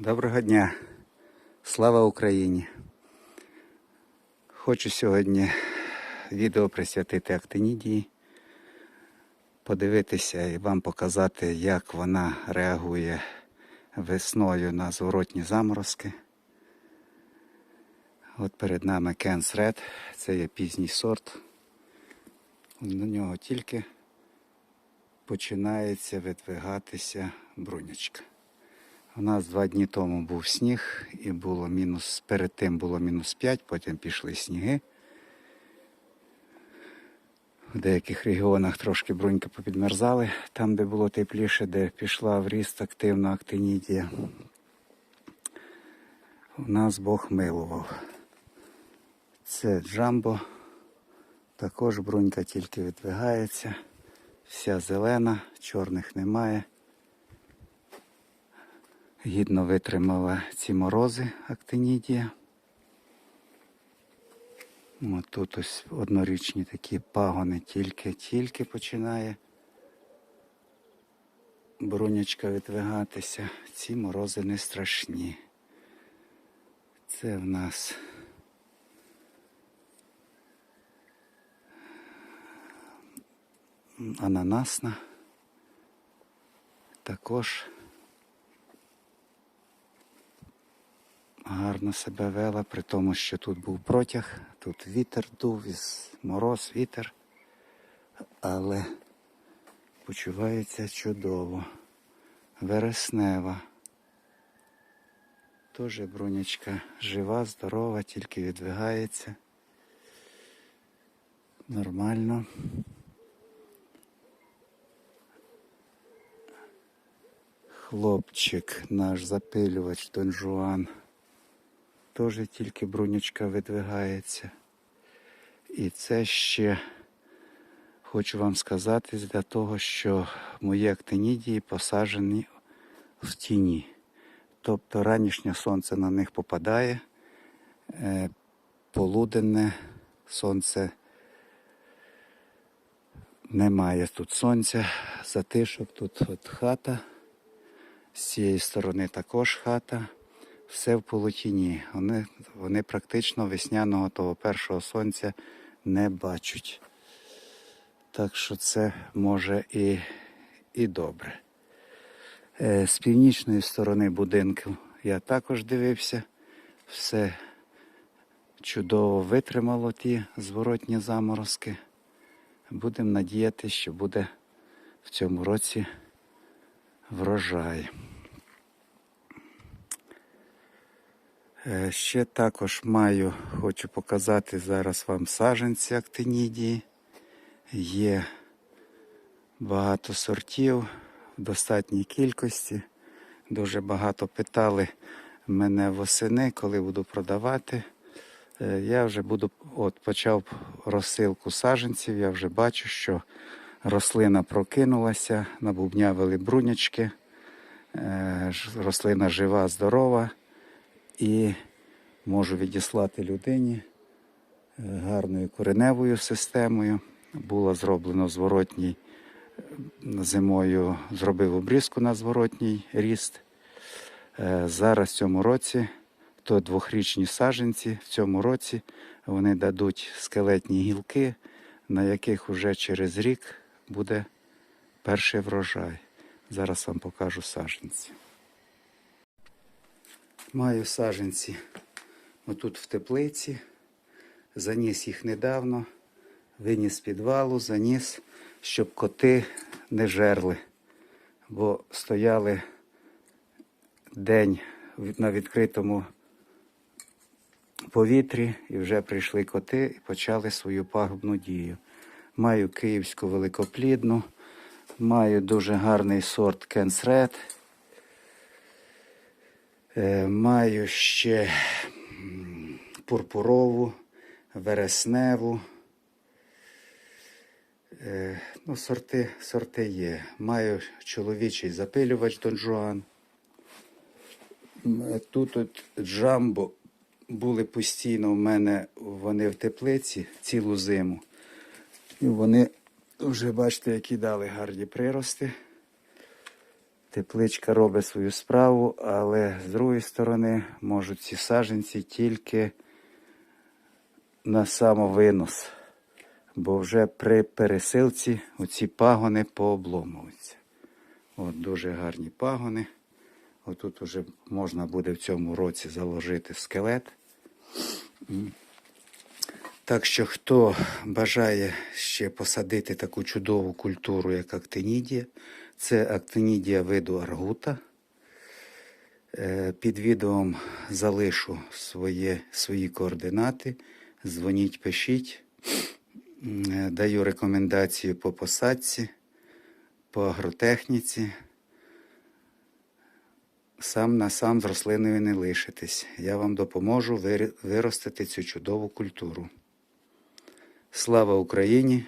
Доброго дня. Слава Україні. Хочу сьогодні відео присвятити актинідії, подивитися і вам показати, як вона реагує весною на зворотні заморозки. От перед нами Кенс Ред, це є пізній сорт. На нього тільки починається видвигатися брунячка. У нас два дні тому був сніг і було мінус, перед тим було мінус 5, потім пішли сніги. В деяких регіонах трошки бруньки попідмерзали, там, де було тепліше, де пішла в ріст активна актинідія. У нас Бог милував. Це джамбо. Також брунька тільки відвигається. Вся зелена, чорних немає. Гідно витримала ці морози актинідія. От тут ось однорічні такі пагони тільки-тільки починає брунячка відвигатися. Ці морози не страшні. Це в нас ананасна. Також гарно себе вела, при тому, що тут був протяг, тут вітер дув, мороз, вітер, але почувається чудово. Вереснева. Теж брунячка жива, здорова, тільки відвигається. Нормально. Хлопчик, наш запилювач Дон Жуан. Теж тільки брунячка видвигається. І це ще хочу вам сказати для того, що мої актинідії посаджені в тіні. Тобто ранішнє сонце на них попадає, е, полуденне сонце немає тут сонця, затишок, тут от хата, з цієї сторони також хата все в полутіні. Вони, вони практично весняного того першого сонця не бачать. Так що це може і, і добре. Е, З північної сторони будинку я також дивився. Все чудово витримало ті зворотні заморозки. Будемо надіяти, що буде в цьому році врожай. Ще також маю, хочу показати зараз вам саджанці актинідії. Є багато сортів в достатній кількості. Дуже багато питали мене восени, коли буду продавати. Е, Я вже буду, от почав розсилку саджанців, я вже бачу, що рослина прокинулася, набубнявили брунячки. Е, Рослина жива, здорова і можу відіслати людині е, гарною кореневою системою. Було зроблено зворотній е, зимою, зробив обрізку на зворотній ріст. Е, Зараз в цьому році, то двохрічні саджанці, в цьому році вони дадуть скелетні гілки, на яких вже через рік буде перший врожай. Зараз вам покажу саджанці. Маю саджанці отут в теплиці. Заніс їх недавно, виніс підвалу, заніс, щоб коти не жерли, бо стояли день на відкритому повітрі і вже прийшли коти і почали свою пагубну дію. Маю київську великоплідну, маю дуже гарний сорт Кенсред. Е, Маю ще пурпурову, вересневу. Е, Ну, сорти, сорти є. Маю чоловічий запилювач Дон Жуан. Е, Тут от джамбо були постійно в мене, вони в теплиці цілу зиму. І вони вже бачите, які дали гарні прирости. Тепличка робить свою справу, але з другої сторони можуть ці саженці тільки на самовинос. Бо вже при пересилці оці пагони пообломуються. От дуже гарні пагони. Отут вже можна буде в цьому році заложити скелет. Так що, хто бажає ще посадити таку чудову культуру, як актинідія, це актинідія виду аргута. Е, Під відео залишу своє, свої координати. Дзвоніть, пишіть. Е, Даю рекомендацію по посадці, по агротехніці. Сам на сам з рослиною не лишитесь. Я вам допоможу виростити цю чудову культуру. Слава Україні!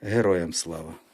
Героям слава!